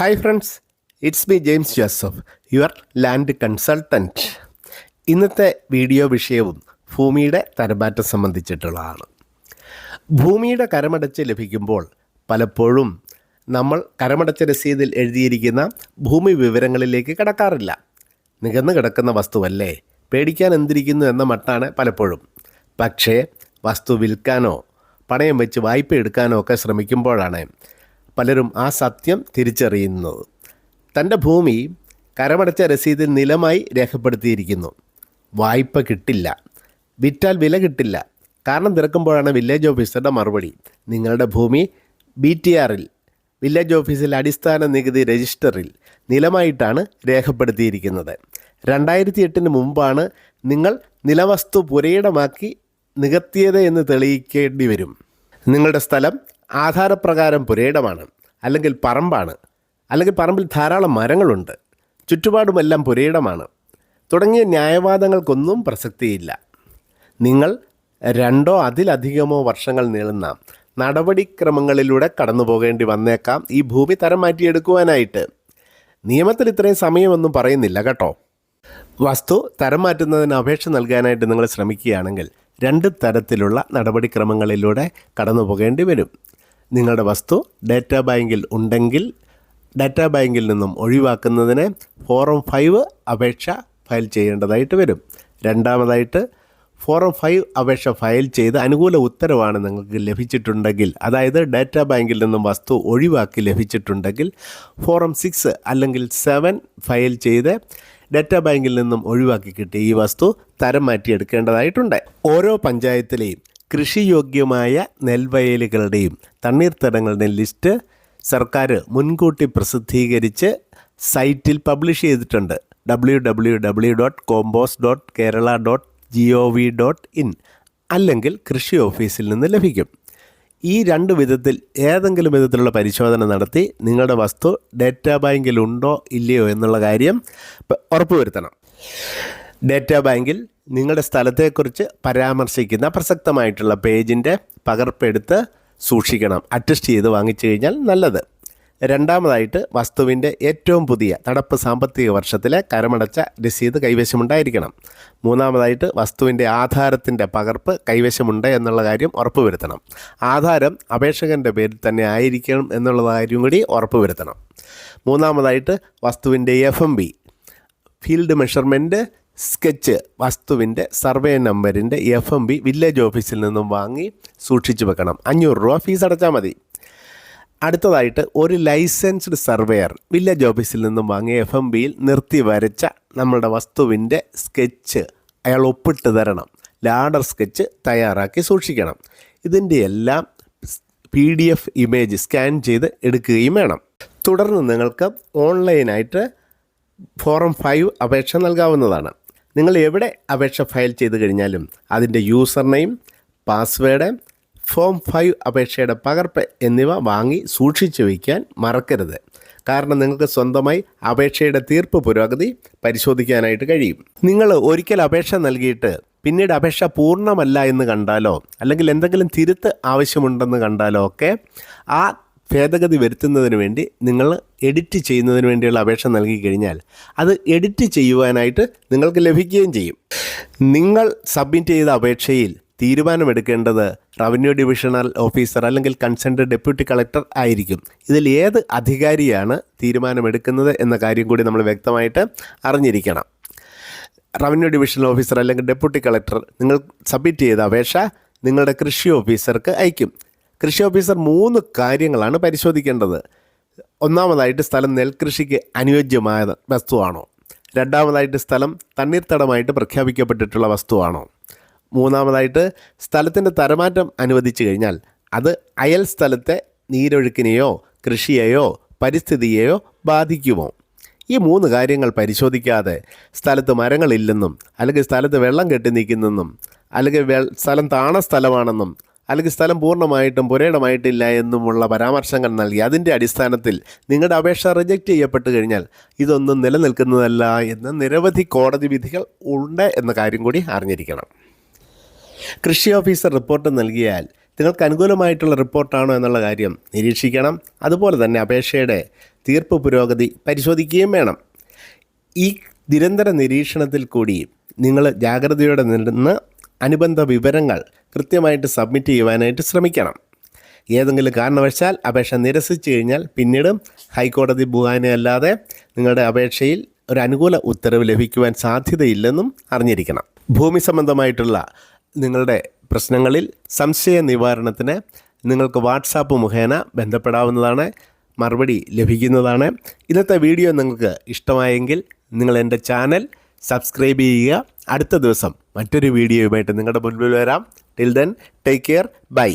Hi friends it's me James Joseph your land consultant ഇന്നത്തെ video വിഷയവും ഭൂമിയുടെ തരമാറ്റം സംബന്ധിച്ചിട്ടുള്ളതാണ്. ഭൂമിയുടെ കരമടച്ച് ലഭിക്കുമ്പോൾ പലപ്പോഴും നമ്മൾ കരമടച്ച രസീതിൽ എഴുതിയിരിക്കുന്ന ഭൂമി വിവരങ്ങളിലേക്ക് കടക്കാറില്ല. നികന്നു കിടക്കുന്ന വസ്തുവല്ലേ? പേടിക്കാൻ എന്തിരിക്കുന്നു എന്ന മട്ടാണ് പലപ്പോഴും. പക്ഷേ വസ്തു വിൽക്കാനോ പണയം വെച്ച് വായ്പ എടുക്കാനോ ഒക്കെ ശ്രമിക്കുമ്പോഴാണ് പലരും ആ സത്യം തിരിച്ചറിയുന്നത് തന്റെ ഭൂമി കരമടച്ച രസീതിൽ നിലമായി രേഖപ്പെടുത്തിയിരിക്കുന്നു. വായ്പ കിട്ടില്ല. വിറ്റാൽ വില കിട്ടില്ല. കാരണം തിരക്കുമ്പോഴാണ് വില്ലേജ് ഓഫീസറുടെ മറുപടി. നിങ്ങളുടെ ഭൂമി ബി ടി ആറിൽ വില്ലേജ് ഓഫീസിൽ അടിസ്ഥാന നികുതി രജിസ്റ്ററിൽ നിലമായിട്ടാണ് രേഖപ്പെടുത്തിയിരിക്കുന്നത്. രണ്ടായിരത്തി എട്ടിന് മുമ്പാണ് നിങ്ങൾ നിലവസ്തു പുരയിടമാക്കി നികത്തിയത് എന്ന് തെളിയിക്കേണ്ടി വരും. നിങ്ങളുടെ സ്ഥലം ആധാരപ്രകാരം പുരയിടമാണ് അല്ലെങ്കിൽ പറമ്പാണ് അല്ലെങ്കിൽ പറമ്പിൽ ധാരാളം മരങ്ങളുണ്ട് ചുറ്റുപാടുമെല്ലാം പുരയിടമാണ്. തുടങ്ങിയ ന്യായവാദങ്ങൾക്കൊന്നും പ്രസക്തിയില്ല. നിങ്ങൾ രണ്ടോ അതിലധികമോ വർഷങ്ങൾ നീളുന്ന നടപടിക്രമങ്ങളിലൂടെ കടന്നു പോകേണ്ടി വന്നേക്കാം ഈ ഭൂമി തരം മാറ്റിയെടുക്കുവാനായിട്ട്. നിയമത്തിൽ ഇത്രയും സമയമൊന്നും പറയുന്നില്ല കേട്ടോ. വസ്തു തരം മാറ്റുന്നതിന് അപേക്ഷ നൽകാനായിട്ട് നിങ്ങൾ ശ്രമിക്കുകയാണെങ്കിൽ രണ്ട് തരത്തിലുള്ള നടപടിക്രമങ്ങളിലൂടെ കടന്നു പോകേണ്ടി വരും. നിങ്ങളുടെ വസ്തു ഡാറ്റാ ബാങ്കിൽ ഉണ്ടെങ്കിൽ ഡാറ്റാ ബാങ്കിൽ നിന്നും ഒഴിവാക്കുന്നതിന് ഫോറം ഫൈവ് അപേക്ഷ ഫയൽ ചെയ്യേണ്ടതായിട്ട് വരും. രണ്ടാമതായിട്ട് ഫോറം ഫൈവ് അപേക്ഷ ഫയൽ ചെയ്ത് അനുകൂല ഉത്തരവാണ് നിങ്ങൾക്ക് ലഭിച്ചിട്ടുണ്ടെങ്കിൽ അതായത് ഡാറ്റാ ബാങ്കിൽ നിന്നും വസ്തു ഒഴിവാക്കി ലഭിച്ചിട്ടുണ്ടെങ്കിൽ ഫോറം സിക്സ് അല്ലെങ്കിൽ സെവൻ ഫയൽ ചെയ്ത് ഡാറ്റാ ബാങ്കിൽ നിന്നും ഒഴിവാക്കി കിട്ടിയ ഈ വസ്തു തരം മാറ്റിയെടുക്കേണ്ടതായിട്ടുണ്ട്. ഓരോ പഞ്ചായത്തിലെയും കൃഷിയോഗ്യമായ നെൽവയലുകളുടെയും തണ്ണീർത്തടങ്ങളുടെയും ലിസ്റ്റ് സർക്കാർ മുൻകൂട്ടി പ്രസിദ്ധീകരിച്ച് സൈറ്റിൽ പബ്ലിഷ് ചെയ്തിട്ടുണ്ട്. W W W dot compose dot Kerala dot G O V dot in അല്ലെങ്കിൽ കൃഷി ഓഫീസിൽ നിന്ന് ലഭിക്കും. ഈ രണ്ട് വിധത്തിൽ ഏതെങ്കിലും വിധത്തിലുള്ള പരിശോധന നടത്തി നിങ്ങളുടെ വസ്തു ഡേറ്റാ ബാങ്കിൽ ഉണ്ടോ ഇല്ലയോ എന്നുള്ള കാര്യം ഉറപ്പുവരുത്തണം. ഡേറ്റാ ബാങ്കിൽ നിങ്ങളുടെ സ്ഥലത്തെക്കുറിച്ച് പരാമർശിക്കുന്ന പ്രസക്തമായിട്ടുള്ള പേജിന്റെ പകർപ്പെടുത്ത് സൂക്ഷിക്കണം. അറ്റസ്റ്റ് ചെയ്ത് വാങ്ങിച്ചു കഴിഞ്ഞാൽ നല്ലത്. രണ്ടാമതായിട്ട് വസ്തുവിന്റെ ഏറ്റവും പുതിയ നടപ്പ് സാമ്പത്തിക വർഷത്തിലെ കരമടച്ച രസീത് കൈവശമുണ്ടായിരിക്കണം. മൂന്നാമതായിട്ട് വസ്തുവിന്റെ ആധാരത്തിന്റെ പകർപ്പ് കൈവശമുണ്ട് എന്നുള്ള കാര്യം ഉറപ്പുവരുത്തണം. ആധാരം അപേക്ഷകന്റെ പേരിൽ തന്നെ ആയിരിക്കണം എന്നുള്ള കാര്യം കൂടി ഉറപ്പുവരുത്തണം. മൂന്നാമതായിട്ട് വസ്തുവിന്റെ F M B field measurement sketch വസ്തുവിന്റെ സർവേ നമ്പറിന്റെ എഫ് എം ബി വില്ലേജ് ഓഫീസിൽ നിന്നും വാങ്ങി സൂക്ഷിച്ചു വെക്കണം. അഞ്ഞൂറ് രൂപ ഫീസ് അടച്ചാൽ മതി. അടുത്തതായിട്ട് ഒരു ലൈസൻസ്ഡ് സർവേയർ വില്ലേജ് ഓഫീസിൽ നിന്നും വാങ്ങിയ എഫ് എം ബിയിൽ നിർത്തി വരച്ച നമ്മളുടെ വസ്തുവിന്റെ സ്കെച്ച് അയാൾ ഒപ്പിട്ട് തരണം. ലാഡർ സ്കെച്ച് തയ്യാറാക്കി സൂക്ഷിക്കണം. ഇതിന്റെ എല്ലാം P D F image scan ചെയ്ത് എടുക്കുകയും വേണം. തുടർന്ന് നിങ്ങൾക്ക് ഓൺലൈനായിട്ട് ഫോറം ഫൈവ് അപേക്ഷ നൽകാവുന്നതാണ്. നിങ്ങൾ എവിടെ അപേക്ഷ ഫയൽ ചെയ്ത് കഴിഞ്ഞാലും അതിന്റെ user name password form five അപേക്ഷയുടെ പകർപ്പ് എന്നിവ വാങ്ങി സൂക്ഷിച്ചു വയ്ക്കാൻ മറക്കരുത്. കാരണം നിങ്ങൾക്ക് സ്വന്തമായി അപേക്ഷയുടെ തീർപ്പ് പുരോഗതി പരിശോധിക്കാനായിട്ട് കഴിയും. നിങ്ങൾ ഒരിക്കൽ അപേക്ഷ നൽകിയിട്ട് പിന്നീട് അപേക്ഷ പൂർണമല്ല എന്ന് കണ്ടാലോ അല്ലെങ്കിൽ എന്തെങ്കിലും തിരുത്ത് ആവശ്യമുണ്ടെന്ന് കണ്ടാലോ ഒക്കെ ആ ഭേദഗതി വരുത്തുന്നതിന് വേണ്ടി നിങ്ങൾ എഡിറ്റ് ചെയ്യുന്നതിന് വേണ്ടിയുള്ള അപേക്ഷ നൽകി കഴിഞ്ഞാൽ അത് എഡിറ്റ് ചെയ്യുവാനായിട്ട് നിങ്ങൾക്ക് ലഭിക്കുകയും ചെയ്യും. നിങ്ങൾ സബ്മിറ്റ് ചെയ്ത അപേക്ഷയിൽ തീരുമാനമെടുക്കേണ്ടത് റവന്യൂ ഡിവിഷണൽ ഓഫീസർ അല്ലെങ്കിൽ കൺസേൺഡ് ഡെപ്യൂട്ടി കളക്ടർ ആയിരിക്കും. ഇതിൽ ഏത് അധികാരിയാണ് തീരുമാനമെടുക്കുന്നത് എന്ന കാര്യം കൂടി നമ്മൾ വ്യക്തമായിട്ട് അറിഞ്ഞിരിക്കണം. റവന്യൂ ഡിവിഷണൽ ഓഫീസർ അല്ലെങ്കിൽ ഡെപ്യൂട്ടി കളക്ടർ നിങ്ങൾ സബ്മിറ്റ് ചെയ്ത അപേക്ഷ നിങ്ങളുടെ കൃഷി ഓഫീസർക്ക് അയക്കും. കൃഷി ഓഫീസർ മൂന്ന് കാര്യങ്ങളാണ് പരിശോധിക്കേണ്ടത്. ഒന്നാമതായിട്ട് സ്ഥലം നെൽകൃഷിക്ക് അനുയോജ്യമായ വസ്തുവാണോ? രണ്ടാമതായിട്ട് സ്ഥലം തണ്ണീർത്തടമായിട്ട് പ്രഖ്യാപിക്കപ്പെട്ടിട്ടുള്ള വസ്തുവാണോ? മൂന്നാമതായിട്ട് സ്ഥലത്തിന്റെ തരമാറ്റം അനുവദിച്ചു കഴിഞ്ഞാൽ അത് അയൽ സ്ഥലത്തെ നീരൊഴുക്കിനെയോ കൃഷിയെയോ പരിസ്ഥിതിയെയോ ബാധിക്കുമോ? ഈ മൂന്ന് കാര്യങ്ങൾ പരിശോധിക്കാതെ സ്ഥലത്ത് മരങ്ങളില്ലെന്നും അല്ലെങ്കിൽ സ്ഥലത്ത് വെള്ളം കെട്ടി നിൽക്കുന്നെന്നും അല്ലെങ്കിൽ സ്ഥലം താണ സ്ഥലമാണെന്നും അല്ലെങ്കിൽ സ്ഥലം പൂർണമായിട്ടും പുരയിടമായിട്ടില്ല എന്നുമുള്ള പരാമർശങ്ങൾ നൽകി. അതിന്റെ അടിസ്ഥാനത്തിൽ നിങ്ങളുടെ അപേക്ഷ റിജക്റ്റ് ചെയ്യപ്പെട്ട് കഴിഞ്ഞാൽ ഇതൊന്നും നിലനിൽക്കുന്നതല്ല എന്ന് നിരവധി കോടതി വിധികൾ ഉണ്ട് എന്ന കാര്യം കൂടി അറിഞ്ഞിരിക്കണം. കൃഷി ഓഫീസർ റിപ്പോർട്ട് നൽകിയാൽ നിങ്ങൾക്ക് അനുകൂലമായിട്ടുള്ള റിപ്പോർട്ടാണോ എന്നുള്ള കാര്യം നിരീക്ഷിക്കണം. അതുപോലെ തന്നെ അപേക്ഷയുടെ തീർപ്പ് പുരോഗതി പരിശോധിക്കുകയും വേണം. ഈ നിരന്തര നിരീക്ഷണത്തിൽ കൂടി നിങ്ങൾ ജാഗ്രതയോടെ നിന്ന് അനുബന്ധ വിവരങ്ങൾ കൃത്യമായിട്ട് സബ്മിറ്റ് ചെയ്യുവാനായിട്ട് ശ്രമിക്കണം. ഏതെങ്കിലും കാരണവശാൽ അപേക്ഷ നിരസിച്ചു കഴിഞ്ഞാൽ പിന്നീട് ഹൈക്കോടതി മുഖാനെ അല്ലാതെ നിങ്ങളുടെ അപേക്ഷയിൽ ഒരു അനുകൂല ഉത്തരവ് ലഭിക്കുവാൻ സാധ്യതയില്ലെന്നും അറിഞ്ഞിരിക്കണം. ഭൂമി സംബന്ധമായിട്ടുള്ള നിങ്ങളുടെ പ്രശ്നങ്ങളിൽ സംശയ നിവാരണത്തിന് നിങ്ങൾക്ക് വാട്സാപ്പ് മുഖേന ബന്ധപ്പെടാവുന്നതാണ് മറുപടി ലഭിക്കുന്നതാണ്. ഇന്നത്തെ വീഡിയോ നിങ്ങൾക്ക് ഇഷ്ടമായെങ്കിൽ നിങ്ങൾ എന്റെ ചാനൽ സബ്സ്ക്രൈബ് ചെയ്യുക. അടുത്ത ദിവസം മറ്റൊരു വീഡിയോയുമായിട്ട് നിങ്ങളുടെ മുൻപിൽ വരാം. Till then take care bye